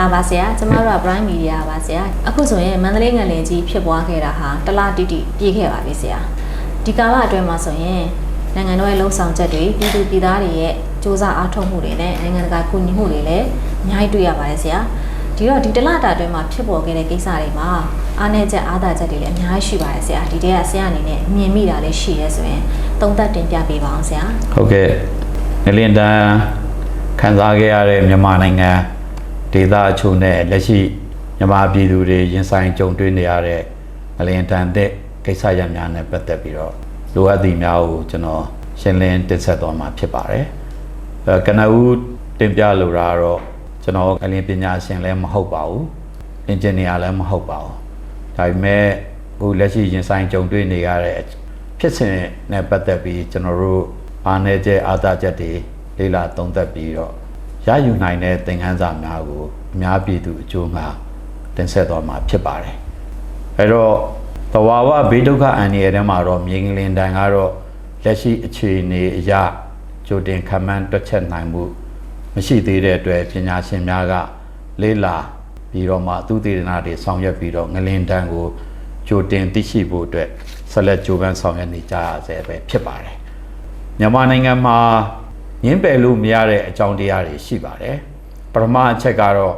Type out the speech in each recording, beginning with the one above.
မင်္ဂလာပါဆရာကျမတို့က Prime Media ပါဆရာအခုဆိုရင်မန္တလေးငလင်ကြီးဖြစ်ပွားခဲ့တာဟာတစ်လတိတိပြည့်ခဲ့ပါပြီဆရာဒီကာလအတွင်းမှာဆိုရင်နိုင်ငံတော်ရဲ့လှုံ့ဆော်ချက်တွေပြည်သူပြည်သားတွေရဲ့စ조사အားထုတ်မှုတွေနဲ့နိုင်ငံတကာကူညီမှုတွေလည်းအများကြီးတွေ့ရပါတယ်ဆရာဒီတော့ဒီတစ်လတာအတွင်းမှာဖြစ်ပေါ်ခဲ့တဲ့ကိစ္စတွေမှာအားနည်းချက်အားသာချက်တွေလည်းအများကြီးရှိပါတယ်ဆရာဒီတဲကဆရာအနေနဲ့မြင်မိတာလည်းရှိရဲဆိုရင်သုံးသပ်တင်ပြပေးပါအောင်ဆရာဟုတ်ကဲ့ငလင်တန်ခံစားခဲ့ရတဲ့မြန်မာနိုင်ငံ ဒေသအချို့နဲ့လက်ရှိမြန်မာပြည်သူတွေရင်ဆိုင်ကြုံတွေ့နေရတဲ့ငလင်တန်တဲ့ကိစ္စရပ်များနဲ့ပတ်သက်ပြီးတော့လိုအပ်သည့်များကိုကျွန်တော်ရှင်းလင်းတင်ဆက်သွားမှာဖြစ်ပါတယ်အဲကနဦးတင်ပြလိုတာကတော့ကျွန်တော်ငလင်ပညာရှင်လည်းမဟုတ်ပါဘူးအင်ဂျင်နီယာလည်းမဟုတ်ပါဘူးဒါပေမဲ့အခုလက်ရှိရင်ဆိုင်ကြုံတွေ့နေရတဲ့ဖြစ်စဉ်နဲ့ပတ်သက်ပြီးကျွန်တော်တို့အားနည်းချက်အားသာချက်တွေလေ့လာသုံးသပ်ပြီးတော့ ရယူနိုင်တဲ့သင်ခန်းစာများကိုအများပြည်သူအကျိုးငှာတင်ဆက်သွားမှာဖြစ်ပါတယ်။အဲတော့တဝါဝဘေးဒုက္ခအန္တရာယ်ထဲမှာတော့မြေငလင်တန်ကတော့လက်ရှိအခြေအနေအရကြိုတင်ခံမှန်းတွက်ချက်နိုင်မှုမရှိသေးတဲ့အတွက်ပညာရှင်များကလေ့လာပြီးတော့မှသူတည်နာတွေဆောင်ရွက်ပြီးတော့ငလင်တန်ကိုကြိုတင်သိရှိဖို့အတွက်ဆက်လက်ကြိုးပမ်းဆောင်ရွက်နေကြရဆဲပဲဖြစ်ပါတယ်။မြန်မာနိုင်ငံမှာ ငင်းပယ်လို့မရတဲ့အကြောင်းတရားတွေရှိပါတယ်။ပထမအချက်ကတော့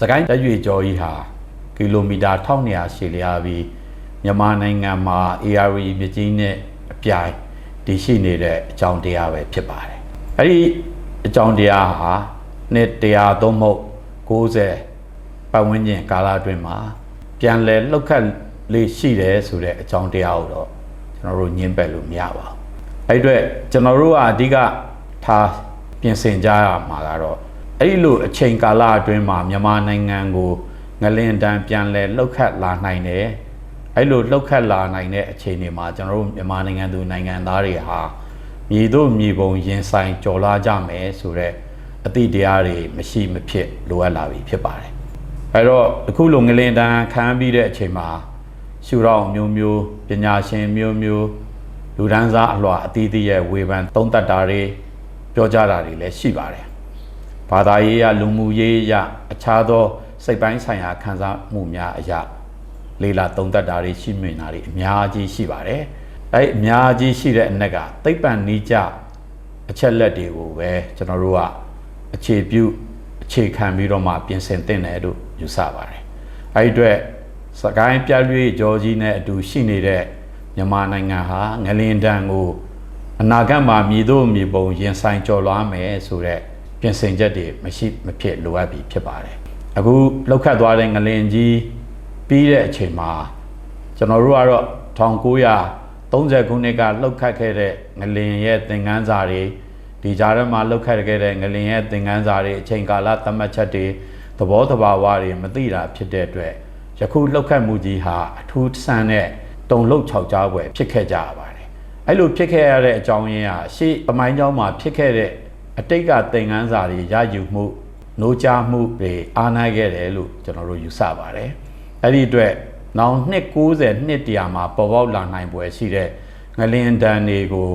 စကိုင်းတက်ရွေကျော်ကြီးဟာကီလိုမီတာ1200ရှည်လျားပြီးမြန်မာနိုင်ငံမှာ ARV မြစ်ကြီးနဲ့အပြိုင်တည်ရှိနေတဲ့အကြောင်းတရားပဲဖြစ်ပါတယ်။အဲ့ဒီအကြောင်းတရားဟာနှစ်100သုံးမဟုတ်90ပတ်ဝန်းကျင်ကာလအတွင်းမှာပြန်လည်လှုပ်ခတ်လေးရှိတယ်ဆိုတဲ့အကြောင်းတရားကိုတော့ကျွန်တော်တို့ညင်းပယ်လို့မရပါဘူး။အဲ့ဒီအတွက်ကျွန်တော်တို့ကအဓိက ထားပြင်ဆင်ကြရမှာကတော့အဲ့ဒီလိုအချိန်ကာလအတွင်းမှာမြန်မာနိုင်ငံကိုငလင်တန်းပြန်လည်လှုပ်ခတ်လာနိုင်တယ်။အဲ့လိုလှုပ်ခတ်လာနိုင်တဲ့အချိန်တွေမှာကျွန်တော်တို့မြန်မာနိုင်ငံသူနိုင်ငံသားတွေဟာမြည်တို့မြည်ပုံရင်ဆိုင်ကြော်လာကြမယ်ဆိုတော့အသည့်တရားတွေမရှိမဖြစ်လိုအပ်လာပြီဖြစ်ပါတယ်။အဲ့တော့အခုလိုငလင်တန်းခံပြီးတဲ့အချိန်မှာရှုထောင့်မျိုးမျိုးပညာရှင်မျိုးမျိုးလူဒန်းစားအလွှာအသီးသီးရဲ့ဝေဖန်သုံးသပ်တာတွေ ပြောကြတာတွေလည်းရှိပါတယ်။ဘာသာရေးရလူမှုရေးရအခြားသော စိတ်ပိုင်းဆိုင်ရာခံစားမှုများအရာလေးလာသုံးသပ်တာတွေရှိမြင်တာတွေအများကြီးရှိပါတယ်။အဲအများကြီးရှိတဲ့အနက်ကသိပ္ပံနိကြအချက်လက်တွေကိုပဲကျွန်တော်တို့ကအခြေပြုအခြေခံပြီးတော့မှပြင်ဆင်သင့်တယ်လို့ယူဆပါတယ်။အဲဒီအတွက်စကိုင်းပြလွေဂျော်ကြီးနဲ့အတူရှိနေတဲ့မြန်မာနိုင်ငံဟာငလင်တန်ကို အနာဂတ်မှာမြည်တို့မြည်ပုံရင်ဆိုင်ကြော်လွှားမယ်ဆိုတော့ပြင်ဆင်ချက်တွေမရှိမဖြစ်လိုအပ်ပြီဖြစ်ပါတယ်အခုလောက်ခတ်သွားတဲ့ငလင်ကြီးပြီးတဲ့အချိန်မှာကျွန်တော်တို့ကတော့1930ခုနှစ်ကလှုပ်ခတ်ခဲ့တဲ့ငလင်ရဲ့သင်ခန်းစာတွေဒီကြားထဲမှာလှုပ်ခတ်ခဲ့တဲ့ငလင်ရဲ့သင်ခန်းစာတွေအချိန်ကာလသတ်မှတ်ချက်တွေသဘောတဘာဝတွေမသိတာဖြစ်တဲ့အတွက်ယခုလှုပ်ခတ်မှုကြီးဟာအထူးဆန်းတဲ့တုံလှုပ်ခြောက်ကြားပွဲဖြစ်ခဲ့ကြရပါတယ်။ အဲ့လိုဖြစ်ခဲ့ရတဲ့အကြောင်းရင်းဟာရှေ့အမိုင်းကျောင်းမှာဖြစ်ခဲ့တဲ့အတိတ်ကသင်ခန်းစာတွေရယူမှုနှိုးကြားမှုတွေအားနိုင်ခဲ့တယ်လို့ကျွန်တော်တို့ယူဆပါတယ်။အဲ့ဒီအတွက်နောင်နှစ်90နှစ်တရာမှာပေါ်ပေါက်လာနိုင်ပွဲရှိတဲ့ငလင်တန်တွေကို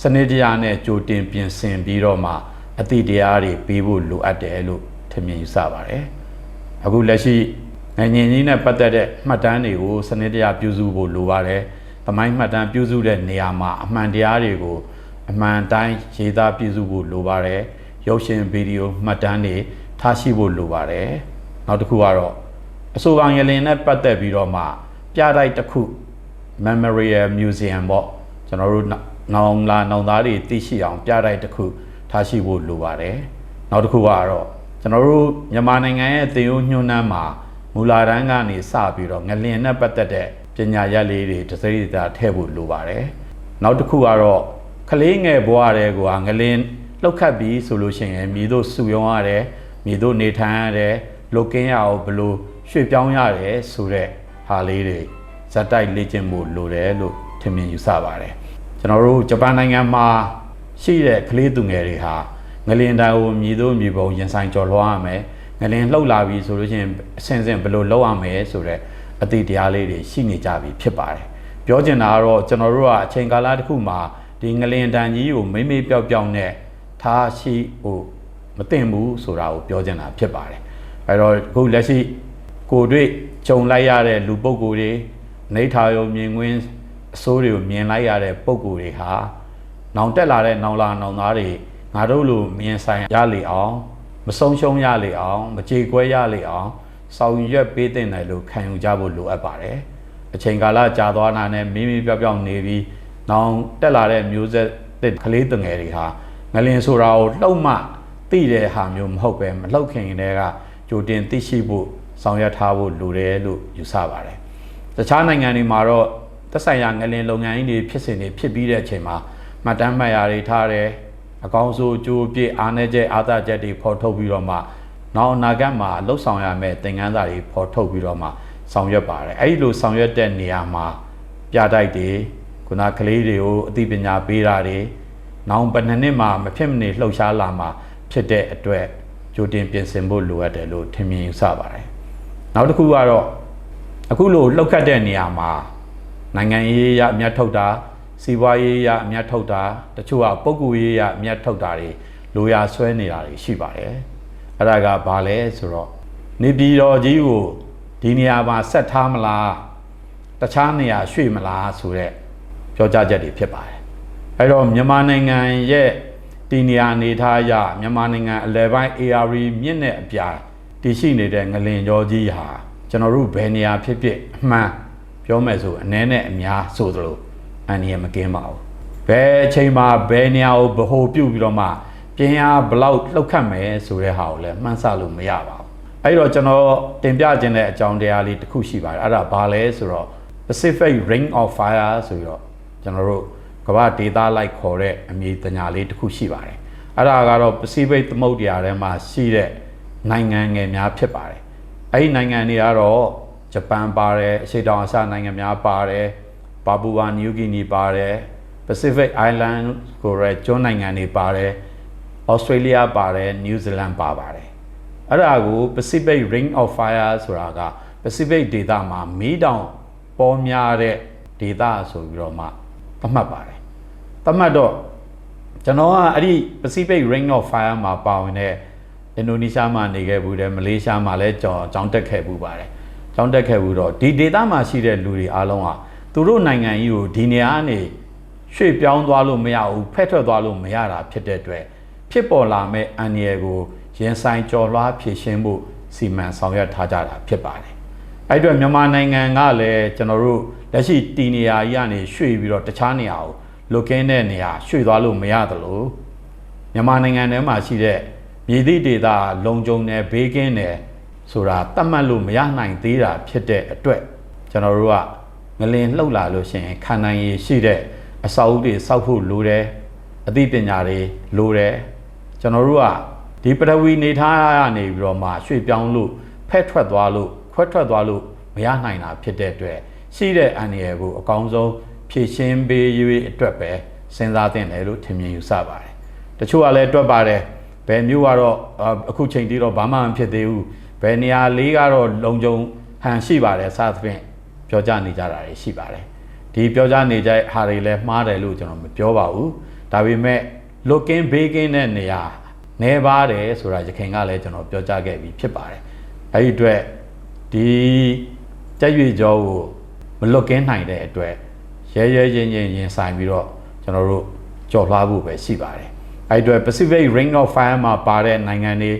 စနစ်တရားနဲ့ကြိုတင်ပြင်ဆင်ပြီးတော့မှအသည့်တရားတွေပြီးဖို့လိုအပ်တယ်လို့ထင်မြင်ယူဆပါတယ်။အခုလက်ရှိနိုင်ငံကြီးနဲ့ပတ်သက်တဲ့မှတ်တမ်းတွေကိုစနစ်တကျပြုစုဖို့လိုပါတယ်။ သမိုင်းမှတ်တမ်းပြုစုတဲ့နေရာမှာအမှန်တရားတွေကိုအမှန်တိုင်းရေးသားပြုစုဖို့လိုပါတယ်။ရုပ်ရှင်ဗီဒီယိုမှတ်တမ်းတွေထားရှိဖို့လိုပါတယ်။နောက်တစ်ခုကတော့အဆိုကောင်ရလင်နဲ့ပတ်သက်ပြီးတော့မှပြတိုက်တစ်ခု Memorial Museum ပေါ့ကျွန်တော်တို့နောင်လာနောင်သားတွေသိရှိအောင်ပြတိုက်တစ်ခုထားရှိဖို့လိုပါတယ်။နောက်တစ်ခုကတော့ကျွန်တော်တို့မြန်မာနိုင်ငံရဲ့သေယုံညွှန်းနှမ်းမှာမူလာတန်းကနေစပြီးတော့ငလင်နဲ့ပတ်သက်တဲ့ ပညာရပ်လေးတွေတစ်စိမ့်တာထည့်ဖို့လိုပါတယ်။နောက်တစ်ခုကတော့ကလေးငယ်ဘဝတဲ့ကွာငလင်လှုပ်ခတ်ပြီးဆိုလို့ရှိရင်မြည်တို့စုယုံရတယ်မြည်တို့နေထိုင်ရတယ်လုတ်ကင်းရအောင်ဘလို့ရွှေ့ပြောင်းရတယ်ဆိုတဲ့ဟာလေးတွေဇက်တိုက်လေ့ကျင့်ဖို့လိုတယ်လို့ထင်မြင်ယူဆပါတယ်။ကျွန်တော်တို့ဂျပန်နိုင်ငံမှာရှိတဲ့ကလေးသူငယ်တွေဟာငလင်တိုင်ကိုမြည်တို့မြည်ပုံရင်ဆိုင်ကြော်လွှားရမယ်ငလင်လှုပ်လာပြီဆိုလို့ရှိရင်အစင်စင်ဘယ်လိုလုပ်ရမလဲဆိုတော့ အတိတရားလေးတွေရှိနေကြပြီဖြစ်ပါတယ်ပြောချင်တာကတော့ကျွန်တော်တို့ကအချိန်ကာလတစ်ခုမှာဒီငလင်တန်ကြီးကိုမိမေးပျောက်ပျောက်နဲ့ထားရှိဟိုမသိဘူးဆိုတာကိုပြောချင်တာဖြစ်ပါတယ်အဲ့တော့အခုလက်ရှိကိုတွေ့ကြုံလိုက်ရတဲ့လူပုဂ္ဂိုလ်တွေနေထာယုံမြင်ကွင်းအစိုးတွေကိုမြင်လိုက်ရတဲ့ပုဂ္ဂိုလ်တွေဟာနောင်တက်လာတဲ့နောင်လာနောင်သားတွေငါတို့လိုမြင်ဆိုင်ရလေအောင်မဆုံးရှုံးရလေအောင်မကြေကွဲရလေအောင် ဆောင်ရွက်ပေးတဲ့တယ်လို့ခံယူကြဖို့လိုအပ်ပါတယ်အချိန်ကာလကြာသွားတာနဲ့မိမိပြောက်ပြောက်နေပြီးနောင်တက်လာတဲ့မျိုးဆက်တဲ့ကလေးတငယ်တွေဟာငလင်ဆိုတာကိုလှုပ်မှသိတဲ့ဟာမျိုးမဟုတ်ပဲမလှုပ်ခင်တည်းကကြိုတင်သိရှိဖို့ဆောင်ရွက်ထားဖို့လိုတယ်လို့ယူဆပါတယ်တခြားနိုင်ငံတွေမှာတော့သက်ဆိုင်ရာငလင်လုပ်ငန်းကြီးတွေဖြစ်စဉ်တွေဖြစ်ပြီးတဲ့အချိန်မှာမှတ်တမ်းမှတ်ရာတွေထားတယ်အကောင်းဆုံးကြိုးပြည့်အားနည်းချက်အားသာချက်တွေဖော်ထုတ်ပြီးတော့မှ နောက်အနာဂတ်မှာလှုပ်ဆောင်ရမယ့်သင်ခန်းစာတွေဖော်ထုတ်ပြီးတော့မှဆောင်ရွက်ပါတယ်အဲ့ဒီလိုဆောင်ရွက်တဲ့နေရာမှာပြတိုက်တွေခုနကလေးတွေကိုအသိပညာပေးတာတွေနောင်ဘယ်နှစ်နှစ်မှမဖြစ်မနေလှုပ်ရှားလာမှာဖြစ်တဲ့အတွက်ကြိုတင်ပြင်ဆင်ဖို့လိုအပ်တယ်လို့ထင်မြင်ယူဆပါတယ်နောက်တစ်ခုကတော့အခုလိုလှုပ်ခတ်တဲ့နေရာမှာနိုင်ငံရေးရအမျက်ထုတ်တာစီးပွားရေးရအမျက်ထုတ်တာတချို့ကပုဂ္ဂိုလ်ရေးရအမျက်ထုတ်တာတွေလိုရာဆွဲနေတာတွေရှိပါတယ် အဲ့ဒါကဘာလဲဆိုတော့နေပြည်တော်ကြီးကိုဒီနေရာမှာဆက်ထားမလားတခြားနေရာရွှေ့မလားဆိုတဲ့ပြောကြားချက်တွေဖြစ်ပါတယ်အဲ့တော့မြန်မာနိုင်ငံရဲ့ဒီနေရာအနေထားအရမြန်မာနိုင်ငံအလဲပိုင်း AR မြင့်တဲ့အပြာတည်ရှိနေတဲ့ငလင်ကြောကြီးဟာကျွန်တော်တို့ဘယ်နေရာဖြစ်ဖြစ်အမှန်ပြောမယ်ဆိုအ ਨੇ နဲ့အများဆိုသလိုအန်ဒီရမကင်းပါဘူးဘယ်အချိန်မှာဘယ်နေရာကိုဗဟိုပြုတ်ပြီးတော့မှ ပြင်းအားဘလောက်လှုပ်ခတ်မယ်ဆိုတဲ့ဟာကိုလည်းမှန်းဆလို့မရပါဘူးအဲ့တော့ကျွန်တော်တင်ပြခြင်းတဲ့အကြောင်းတရားလေးတစ်ခုရှိပါတယ်အဲ့ဒါဘာလဲဆိုတော့ Pacific Ring of Fire ဆိုပြီးတော့ကျွန်တော်တို့ကမ္ဘာဒေတာလိုက်ခေါ်တဲ့အမည်တညာလေးတစ်ခုရှိပါတယ်အဲ့ဒါကတော့ Pacific သမုဒ္ဒရာထဲမှာရှိတဲ့နိုင်ငံငယ်များဖြစ်ပါတယ်အဲ့ဒီနိုင်ငံတွေကတော့ဂျပန်ပါတယ်အရှေ့တောင်အာရှနိုင်ငံများပါတယ်ပါပူဝါနယူဂီနီပါတယ် Pacific Island ကိုရဲကျွန်းနိုင်ငံတွေပါတယ် Australia ပါတယ် New Zealand ပါပါတယ်အဲ့ဒါကို Pacific Ring of Fire ဆိုတာက Pacific ဒေသမှာမီးတောင်ပေါ်များတဲ့ဒေသဆိုပြီးတော့မှသတ်မှတ်ပါတယ်သတ်မှတ်တော့ကျွန်တော်ကအဲ့ဒီ Pacific Ring of Fire မှာပါဝင်တဲ့အင်ဒိုနီးရှားမှာနေခဲ့ဘူးတယ်မလေးရှားမှာလည်းကြောင်ကြောင်းတက်ခဲ့ဘူးပါတယ်ကြောင်းတက်ခဲ့ဘူးတော့ဒီဒေသမှာရှိတဲ့လူတွေအားလုံးဟာသူတို့နိုင်ငံကြီးကိုဒီနေရာကနေရွှေ့ပြောင်းသွားလို့မရဘူးဖက်ထွက်သွားလို့မရတာဖြစ်တဲ့အတွက် ဖြစ်ပေါ်လာမဲ့အန္တရာယ်ကိုရင်ဆိုင်ကြော်လွှားဖြေရှင်းဖို့စီမံဆောင်ရွက်ထားကြတာဖြစ်ပါတယ်အဲ့အတွက်မြန်မာနိုင်ငံကလည်းကျွန်တော်တို့လက်ရှိတီနေရာကြီးကနေရွှေ့ပြီးတော့တခြားနေရာကိုလုကင်းတဲ့နေရာရွှေ့သွားလို့မရသလိုမြန်မာနိုင်ငံထဲမှာရှိတဲ့မြေသည့်ဒေသလုံခြုံတယ်ဘေးကင်းတယ်ဆိုတာတတ်မှတ်လို့မရနိုင်သေးတာဖြစ်တဲ့အတွက်ကျွန်တော်တို့ကငလင်လှုပ်လာလို့ရှိရင်ခံနိုင်ရည်ရှိတဲ့အစာအုပ်တွေစောက်ဖို့လိုတယ်အသိပညာတွေလိုတယ် ကျွန်တော်တို့ကဒီပထဝီနေထားရနေပြီးတော့မှရွှေ့ပြောင်းလို့ဖက်ထွက်သွားလို့ခွက်ထွက်သွားလို့မရနိုင်တာဖြစ်တဲ့အတွက်ရှိတဲ့အန္တရာယ်ကိုအကောင်းဆုံးဖြည့်ရှင်းပေး၍အတွက်ပဲစဉ်းစားသင့်တယ်လို့ထင်မြင်ယူဆပါတယ်တချို့ကလည်းတွက်ပါတယ်ဘယ်မျိုးကတော့အခုချိန်တီးတော့ဘာမှမဖြစ်သေးဘူးဘယ်နေရာလေးကတော့လုံခြုံဟန်ရှိပါတယ်စသဖြင့်ပြောကြနေကြတာတွေရှိပါတယ်ဒီပြောကြနေကြဟာတွေလည်းမှားတယ်လို့ကျွန်တော်မပြောပါဘူးဒါပေမဲ့ looking baking တဲ့နေရာနေပါတယ်ဆိုတာရခင်ကလည်းကျွန်တော်ပြောကြားခဲ့ပြီးဖြစ်ပါတယ်အဲဒီအတွက်ဒီကြက်ရွေကြောကိုမလွတ်ကင်းနိုင်တဲ့အတွက်ရဲရဲချင်းချင်းရင်ဆိုင်ပြီးတော့ကျွန်တော်တို့ကြော်လွှားဖို့ပဲရှိပါတယ်အဲဒီအတွက် Pacific Ring of Fire မှာပါတဲ့နိုင်ငံတွေ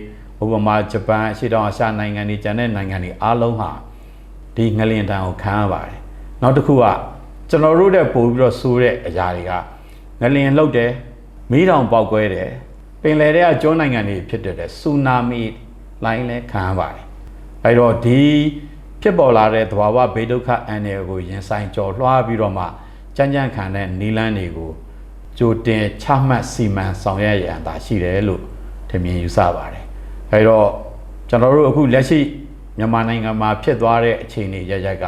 ဥပမာဂျပန်အရှေ့တောင်အာရှနိုင်ငံတွေကျန်တဲ့နိုင်ငံတွေအားလုံးဟာဒီငလင်တန်ကိုခံရပါတယ်နောက်တစ်ခုကကျွန်တော်တို့တဲ့ပို့ပြီးတော့ဆိုးတဲ့အရာတွေကငလင်လှုပ်တယ် မီးတောင်ပေါက်ကွဲတယ်ပင်လယ်ထဲကကျွန်းနိုင်ငံတွေဖြစ်တဲ့ဆူနာမီလိုင်းလဲခံရပါတယ်အဲတော့ဒီဖြစ်ပေါ်လာတဲ့သဘာဝဘေးဒုက္ခအန္တရာယ်ကိုရင်ဆိုင်ကျော်လွှားပြီးတော့မှကြမ်းကြမ်းခံတဲ့နီလန်းတွေကိုကြိုတင်ချမှတ်စီမံဆောင်ရွက်ရန်သာရှိတယ်လို့ထင်မြင်ယူဆပါတယ်အဲတော့ကျွန်တော်တို့အခုလက်ရှိမြန်မာနိုင်ငံမှာဖြစ်သွားတဲ့အခြေအနေရရက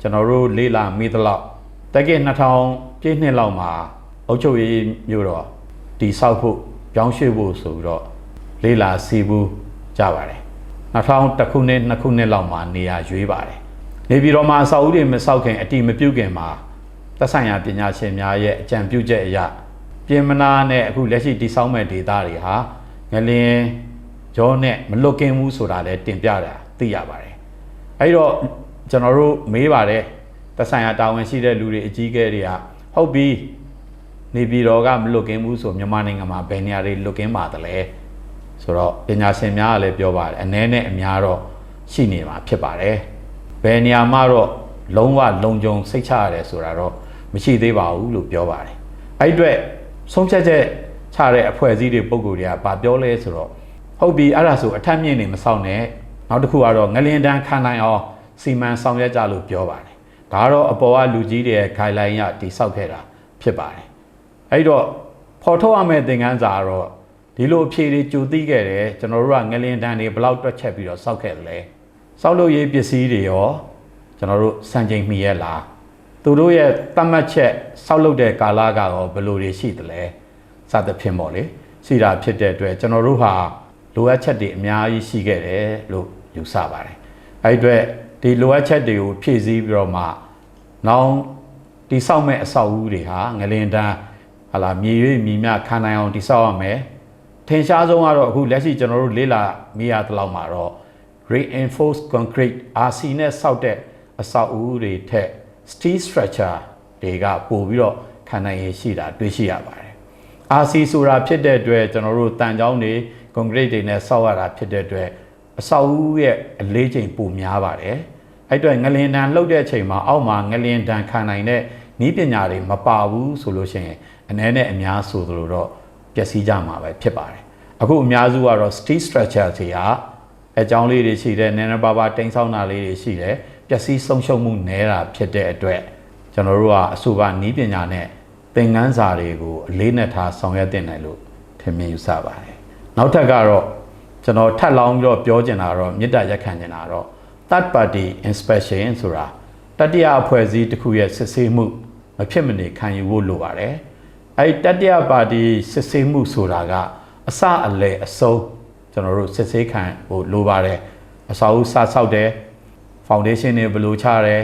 ကျွန်တော်တို့လေးလာမိသလောက်တက်က2000ပြည့်နှစ်လောက်မှာအုပ်ချုပ်ရေးမျိုးတော့ တိဆောက်ဖို့ပြောင်းရွှေ့ဖို့ဆိုပြီးတော့လေးလာစီဘူးကြပါတယ်2000ခုနှစ်2ခုနှစ်လောက်မှာနေရာရွေးပါတယ်နေပြည်တော်မှာအဆောက်အဦတွေမဆောက်ခင်အတိမပြုတ်ခင်မှာသက်ဆိုင်ရာပညာရှင်များရဲ့အကြံပြုချက်အရပြင်မနာနဲ့အခုလက်ရှိတိဆောက်မဲ့ဒေသတွေဟာငလင်းရောနဲ့မလွတ်ကင်းဘူးဆိုတာလည်းတင်ပြတာသိရပါတယ်အဲ့တော့ကျွန်တော်တို့မေးပါတယ်သက်ဆိုင်ရာတာဝန်ရှိတဲ့လူတွေအကြီးအကဲတွေကဟုတ်ပြီ နေပြည်တော်ကမလွတ်ကင်းဘူးဆိုမြန်မာနိုင်ငံမှာဘယ်နေရာတွေလွတ်ကင်းပါသလဲဆိုတော့ပညာရှင်များကလည်းပြောပါတယ်အ ਨੇ နဲ့အများတော့ရှိနေမှာဖြစ်ပါတယ်ဘယ်နေရာမှာတော့လုံးဝလုံခြုံစိတ်ချရတယ်ဆိုတာတော့မရှိသေးပါဘူးလို့ပြောပါတယ်အဲ့ဒီအတွက်ဆုံးဖြတ်ချက်ချတဲ့အဖွဲ့အစည်းတွေပုံကိုယ်တွေကဗာပြောလဲဆိုတော့ဟုတ်ပြီအဲ့ဒါဆိုအထက်မြင့်နေမဆောင်နဲ့နောက်တစ်ခုကတော့ငလင်တန်းခံနိုင်အောင်စီမံဆောင်ရွက်ကြလို့ပြောပါတယ်ဒါကတော့အပေါ်ကလူကြီးတွေရဲ့ guideline ရတိဆောက်ခဲ့တာဖြစ်ပါတယ် အဲ့တော့ဖော်ထုတ်ရမယ့်သင်ခန်းစာကတော့ဒီလိုအဖြေတွေကြိုသိခဲ့တယ်ကျွန်တော်တို့ကငလင်တန်းတွေဘယ်လောက်တွက်ချက်ပြီးတော့စောက်ခဲ့တယ်လဲစောက်လို့ရေးပစ္စည်းတွေရောကျွန်တော်တို့စံချိန်မှီရဲ့လားသူတို့ရဲ့တတ်မှတ်ချက်စောက်လုပ်တဲ့ကာလကရောဘယ်လိုတွေရှိသလဲစသဖြင့်ပေါ့လေရှိတာဖြစ်တဲ့အတွက်ကျွန်တော်တို့ဟာလိုအပ်ချက်တွေအများကြီးရှိခဲ့တယ်လို့ယူဆပါတယ်အဲ့ဒီအတွက်ဒီလိုအပ်ချက်တွေကိုဖြည့်ဆည်းပြီးတော့မှနောက်တိဆောက်မဲ့အဆောက်အဦတွေဟာငလင်တန်း ဟာလာမြေရွေးမြေမြခံနိုင်အောင်တိဆောက်ရမယ်ထင်ရှားဆုံးကတော့အခုလက်ရှိကျွန်တော်တို့လေ့လာမိရသလောက်မှာတော့ reinforced concrete RC နဲ့ဆောက်တဲ့အဆောက်အဦတွေထက် steel structure တွေကပို့ပြီးတော့ခံနိုင်ရရှိတာတွေ့ရှိရပါတယ် RC ဆိုတာဖြစ်တဲ့အတွက်ကျွန်တော်တို့တန်ကြောင်းတွေ concrete တွေနဲ့ဆောက်ရတာဖြစ်တဲ့အတွက်အဆောက်အဦရဲ့အလေးချိန်ပိုများပါတယ်အဲ့အတွက်ငလင်တန်လှုပ်တဲ့အချိန်မှာအောက်မှာငလင်တန်ခံနိုင်တဲ့ ဤပညာတွေမပါဘူးဆိုလို့ရှိရင်အ ਨੇ နဲ့အများဆိုသလိုတော့ပျက်စီးကြမှာပဲဖြစ်ပါတယ်အခုအများစုကတော့ steel structure တွေဟာအကြောင်းလေးတွေရှိတယ်နည်းနည်းပါးပါးတိမ်ဆောက်တာလေးတွေရှိတယ်ပျက်စီးဆုံးရှုံးမှုနည်းတာဖြစ်တဲ့အတွက်ကျွန်တော်တို့ကအဆိုပါဤပညာနဲ့သင်ခန်းစာတွေကိုအလေးနဲ့ထားဆောင်ရွက်တင်နိုင်လို့ထင်မြင်ယူဆပါတယ်နောက်ထပ်ကတော့ကျွန်တော်ထပ်လောင်းပြီးတော့ပြောချင်တာတော့မေတ္တာရက်ခံချင်တာတော့ third party inspection ဆိုတာတတိယအဖွဲ့အစည်းတစ်ခုရဲ့စစ်ဆေးမှု မဖြစ်မနေခံယူဖို့လိုပါတယ်အဲဒီတတိယပါတီစစ်ဆေးမှုဆိုတာကအစအလယ်အဆုံးကျွန်တော်တို့စစ်ဆေးခံဖို့လိုပါတယ်အစာအုပ်စဆောက်တယ် foundation တွေဘယ်လိုချတယ်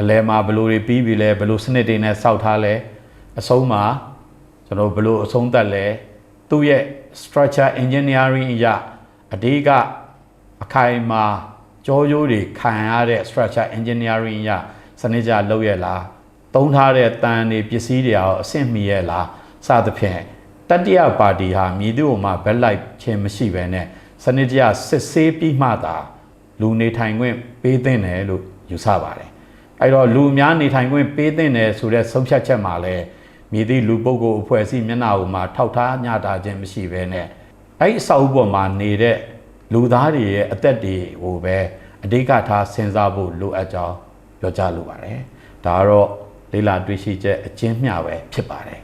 အလဲမှာဘယ်လိုတွေပြီးပြီလဲဘယ်လိုစနစ်တွေနဲ့စောက်ထားလဲအဆုံးမှာကျွန်တော်ဘယ်လိုအဆုံးသတ်လဲသူ့ရဲ့ structure engineering အရအဓိကအခိုင်အမာကြောရိုးတွေခံရတဲ့ structure engineering အရစနစ်ကြလုပ်ရလား သုံးထားတဲ့တန်တွေပစ္စည်းတွေအောင်အဆင့်မီရဲ့လားစသဖြင့်တတိယပါတီဟာမြည်သူ့မှာဘက်လိုက်ခြင်းမရှိဘဲနဲ့စနစ်ကြစစ်ဆေးပြီးမှသာလူနေထိုင်ခွင့်ပေးသင့်တယ်လို့ယူဆပါတယ်။အဲ့တော့လူအများနေထိုင်ခွင့်ပေးသင့်တယ်ဆိုတဲ့ဆုံးဖြတ်ချက်မှာလည်းမြည်သည့်လူပုဂ္ဂိုလ်အဖွဲ့အစည်းမျက်နှာပေါ်မှာထောက်ထားညတာခြင်းမရှိဘဲနဲ့အဲ့ဒီအဆောက်အဦပေါ်မှာနေတဲ့လူသားတွေရဲ့အသက်တွေကိုပဲအဓိကထားစဉ်းစားဖို့လိုအပ်ကြောင်းပြောကြားလိုပါတယ်။ဒါကတော့ လေ့လာတွေ့ရှိချက်အကျဉ်းမျှပဲဖြစ်ပါတယ်။